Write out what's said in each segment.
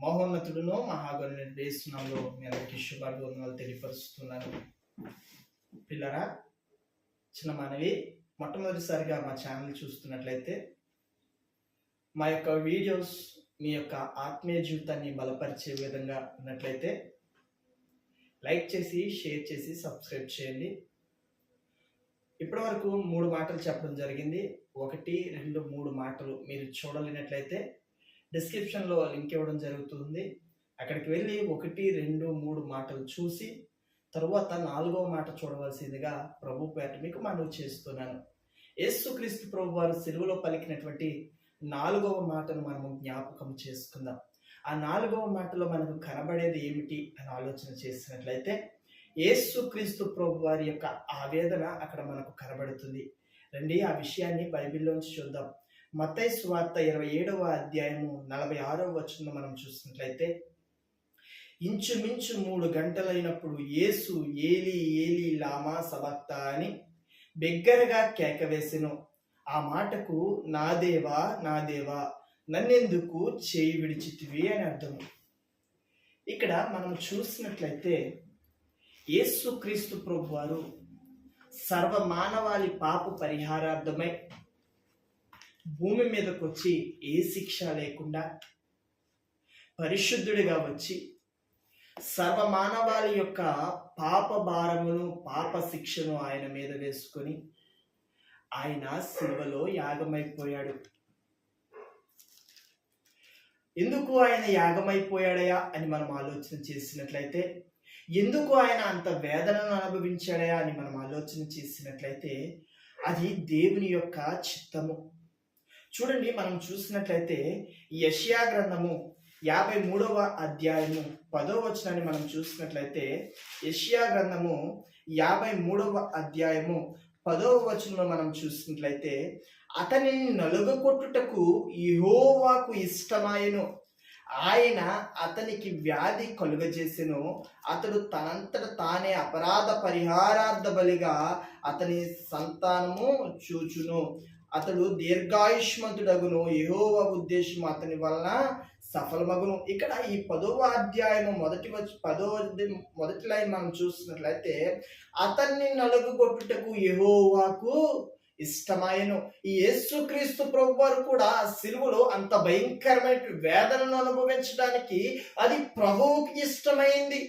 మహోన్నతుడును మహాగణుని వేస్తున్నాలో మీ అందరికీ శుభాభివందనాలు తెలియపరుస్తున్నాను. పిల్లరా చిన్న మనవి మొట్టమొదటిసారిగా మా ఛానల్ చూస్తున్నట్లయితే మా యొక్క వీడియోస్ మీ యొక్క ఆత్మీయ జీవితాన్ని బలపరిచే విధంగా ఉన్నట్లయితే లైక్ చేసి షేర్ చేసి సబ్స్క్రైబ్ చేయండి. ఇప్పటివరకు మూడు మాటలు చెప్పడం జరిగింది. ఒకటి రెండు మూడు మాటలు మీరు చూడలేనట్లయితే డిస్క్రిప్షన్లో లింక్ ఇవ్వడం జరుగుతుంది. అక్కడికి వెళ్ళి ఒకటి రెండు మూడు మాటలు చూసి తరువాత నాలుగవ మాట చూడవలసిందిగా ప్రభు పేట మీకు మనవి చేస్తున్నాను. యేసుక్రీస్తు ప్రభు వారు సెలువులో పలికినటువంటి నాలుగవ మాటను మనము జ్ఞాపకం చేసుకుందాం. ఆ నాలుగవ మాటలో మనకు కనబడేది ఏమిటి అని ఆలోచన చేసినట్లయితే యేసుక్రీస్తు ప్రభు వారి యొక్క ఆవేదన అక్కడ మనకు కనబడుతుంది. రండి ఆ విషయాన్ని బైబిల్లోంచి చూద్దాం. మతై సువార్త ఇరవై ఏడవ అధ్యాయము నలభై ఆరవ వచనం మనం చూసినట్లయితే ఇంచుమించు మూడు గంటలైనప్పుడు యేసు ఏలి ఏలి లామా సవక్త అని బిగ్గరగా కేక వేసెను. ఆ మాటకు నా దేవా నా దేవా నన్నెందుకు చేయి విడిచితివి అని అర్థము ఇక్కడ మనం చూసినట్లయితే యేసుక్రీస్తు ప్రభు వారు సర్వమానవాళి పాప పరిహారార్థమై భూమి మీదకు వచ్చి ఏ శిక్ష లేకుండా పరిశుద్ధుడిగా వచ్చి సర్వమానవాళి యొక్క పాప భారమును పాప శిక్షను ఆయన మీద వేసుకొని ఆయన శిలువలో యాగమైపోయాడు. ఎందుకు ఆయన యాగమైపోయాడయా అని మనం ఆలోచన చేసినట్లయితే ఎందుకు ఆయన అంత వేదనను అనుభవించాడయా అని మనం ఆలోచన చేసినట్లయితే అది దేవుని యొక్క చిత్తము. చూడండి మనం చూసినట్లయితే యషియా గ్రంథము యాభై మూడవ అధ్యాయము పదో వచనాన్ని మనం చూసినట్లయితే యషియా గ్రంథము యాభై మూడవ అధ్యాయము పదవ వచనంలో మనం చూసినట్లయితే అతనిని నలుగకొట్టుటకు యహోవాకు ఇష్టమాయను. ఆయన అతనికి వ్యాధి కలుగజేసెను. అతడు తనంతట తానే అపరాధ పరిహారార్థ బలిగా అతని సంతానము చూచును. అతడు దీర్ఘాయుష్మంతుడగును. యెహోవా ఉద్దేశం అతని వలన సఫలమగును. ఇక్కడ ఈ పదవ అధ్యాయము మొదటి వచ్చి పదో మొదటి లైన్ మనం చూసినట్లయితే అతన్ని నలుగుగొట్టుటకు ఎహోవాకు ఇష్టమాయను. ఈ యేసుక్రీస్తు ప్రభు వారు కూడా సిలువలో అంత భయంకరమైన వేదనను అనుభవించడానికి అది ప్రభువుకి ఇష్టమైంది.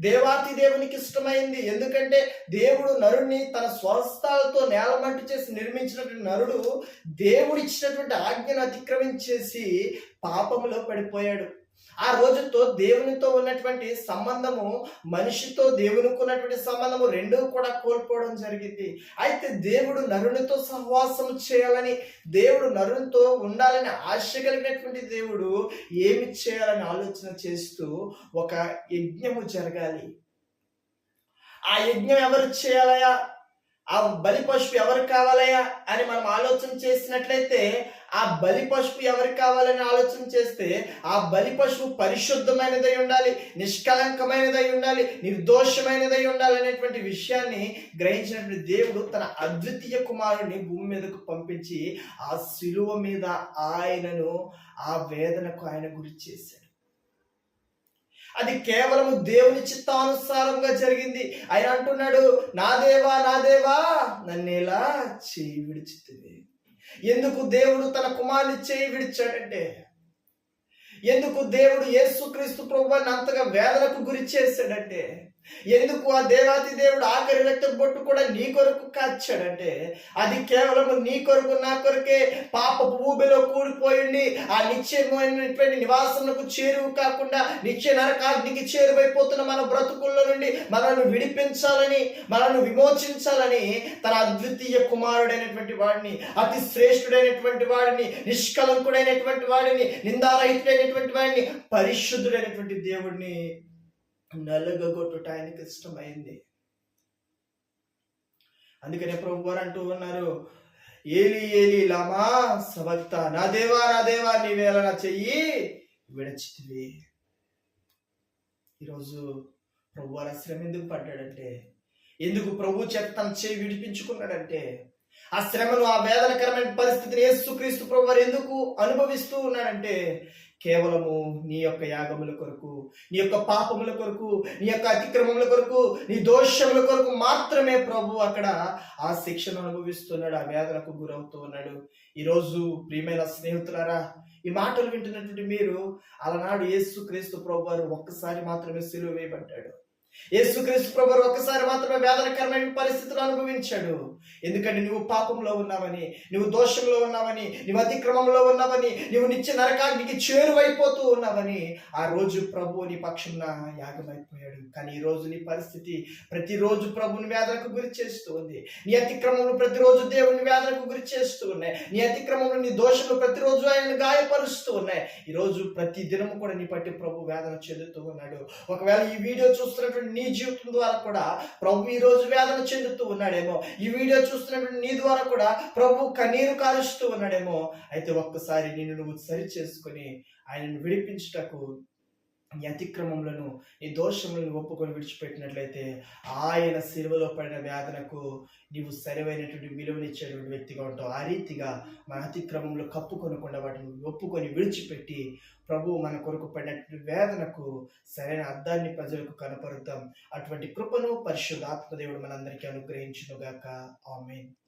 దేవాతి దేవునికి ఇష్టమైంది. ఎందుకంటే దేవుడు నరుణ్ణి తన స్వస్థాలతో నేలమట్టు చేసి నిర్మించినటువంటి నరుడు దేవుడిచ్చినటువంటి ఆజ్ఞను అతిక్రమించేసి పాపములో పడిపోయాడు. ఆ రోజుతో దేవునితో ఉన్నటువంటి సంబంధము మనిషితో దేవునికి ఉన్నటువంటి సంబంధము రెండూ కూడా కోల్పోవడం జరిగింది. అయితే దేవుడు నరునితో సహవాసం చేయాలని దేవుడు నరునితో ఉండాలని ఆశ కలిగినటువంటి దేవుడు ఏమి చేయాలని ఆలోచన చేస్తూ ఒక యజ్ఞము జరగాలి. ఆ యజ్ఞం ఎవరు చేయాలయా? ఆ బలి పశువు ఎవరు కావాలయా అని మనం ఆలోచన చేసినట్లయితే ఆ బలి పశువు ఎవరికి కావాలని ఆలోచన చేస్తే ఆ బలి పశువు పరిశుద్ధమైనదై ఉండాలి నిష్కలంకమైనదై ఉండాలి నిర్దోషమైనదై ఉండాలి అనేటువంటి విషయాన్ని గ్రహించినటువంటి దేవుడు తన అద్వితీయ కుమారుని భూమి మీదకు పంపించి ఆ శిలువ మీద ఆయనను ఆ వేదనకు ఆయన గురి చేశాడు. అది కేవలం దేవుని చిత్తానుసారంగా జరిగింది. ఆయన అంటున్నాడు నా దేవా నా దేవా నన్నేలా చేయి విడిచితివి. ఎందుకు దేవుడు తన కుమారుని చేయి విడిచాడంటే? ఎందుకు దేవుడు యేసుక్రీస్తు ప్రభు అంతగా వేదనకు గురి చేశాడంటే? ఎందుకు ఆ దేవాతి దేవుడు ఆఖరి రక్త బొట్టు కూడా నీ కొరకు కాచాడంటే? అది కేవలం నీ కొరకు నా కొరకే పాప భూమిలో కూడిపోయింది. ఆ నిశ్చయమైనటువంటి నివాసములకు చేరువు కాకుండా నిత్య నరకాగ్నికి చేరువైపోతున్న మన బ్రతుకుల్లో నుండి మనల్ని విడిపించాలని మనల్ని విమోచించాలని తన అద్వితీయ కుమారుడైనటువంటి వాడిని అతి శ్రేష్ఠుడైనటువంటి వాడిని నిష్కలంకుడైనటువంటి వాడిని నిందారహితుడైనటువంటి వాడిని పరిశుద్ధుడైనటువంటి దేవుడిని నలుగగొట్టుట ఆయనకి ఇష్టమైంది అందుకనే ప్రభు వారు అంటూ ఉన్నారు ఏలి ఏలి లామా సవక్త నా దేవా నా దేవా నీవేళ నా చెయ్యి విడచితివి. ఈరోజు ప్రభు వారు ఆ శ్రమ ఎందుకు పడ్డాడంటే ఎందుకు ప్రభు చేత తన చేయి విడిపించుకున్నాడంటే ఆ శ్రమను ఆ వేదనకరమైన పరిస్థితిని యేసుక్రీస్తు ప్రభు వారు ఎందుకు అనుభవిస్తూ ఉన్నాడంటే కేవలము నీ యొక్క యాగముల కొరకు నీ యొక్క పాపముల కొరకు నీ యొక్క అతిక్రమముల కొరకు నీ దోషముల కొరకు మాత్రమే ప్రభు అక్కడ ఆ శిక్షను అనుభవిస్తున్నాడు ఆ వేదనకు గురవుతూ ఉన్నాడు. ఈరోజు ప్రియమైన స్నేహితులారా ఈ మాటలు వింటున్నటువంటి మీరు అలనాడు యేసు క్రీస్తు ప్రభు వారు ఒక్కసారి మాత్రమే సిలువ వేయబడ్డాడు. యేసుక్రీస్తు ప్రభు ఒక్కసారి మాత్రమే వేదనకరమైన పరిస్థితులు అనుభవించాడు. ఎందుకంటే నువ్వు పాపంలో ఉన్నావని నువ్వు దోషంలో ఉన్నావని నువ్వు అతిక్రమంలో ఉన్నావని నువ్వు నిత్య నరకానికి చేరువైపోతూ ఉన్నావని ఆ రోజు ప్రభు నీ పక్షంన యాగమైపోయాడు. కానీ ఈ రోజు నీ పరిస్థితి ప్రతిరోజు ప్రభుని వేదనకు గురి చేస్తూ ఉంది. నీ అతిక్రమములు ప్రతిరోజు దేవుని వేదనకు గురి చేస్తూ ఉన్నాయి. నీ అతిక్రమములు నీ దోషములు ప్రతిరోజు ఆయన గాయపరుస్తూ ఉన్నాయి. ఈ రోజు ప్రతి దినము కూడా నీ పట్టి ప్రభు వేదన చెందుతూ ఉన్నాడు. ఒకవేళ ఈ వీడియో చూస్తున్నటువంటి నీ జీవితం ద్వారా కూడా ప్రభు ఈ రోజు వేదన చెందుతూ ఉన్నాడేమో. ఈ వీడియో చూస్తున్నటువంటి నీ ద్వారా కూడా ప్రభు కన్నీరు కారుస్తూ ఉన్నాడేమో. అయితే ఒక్కసారి నిన్ను నువ్వు సరి చేసుకొని ఆయనను విడిపించుటకు నీ అతిక్రమములను నీ దోషములను ఒప్పుకొని విడిచిపెట్టినట్లయితే ఆయన సిలువలో పడిన వేదనకు నీవు సరివైనటువంటి విలువనిచ్చేటువంటి వ్యక్తిగా ఉంటావు. ఆ రీతిగా మన అతిక్రమంలో కప్పుకొనకుండా వాటిని ఒప్పుకొని విడిచిపెట్టి ప్రభు మన కొరకు పడినటువంటి వేదనకు సరైన అర్థాన్ని ప్రజలకు కనపరుద్దాం. అటువంటి కృపను పరిశుద్ధాత్మదేవుడు మనందరికీ అనుగ్రహించునుగాక. ఆమెన్.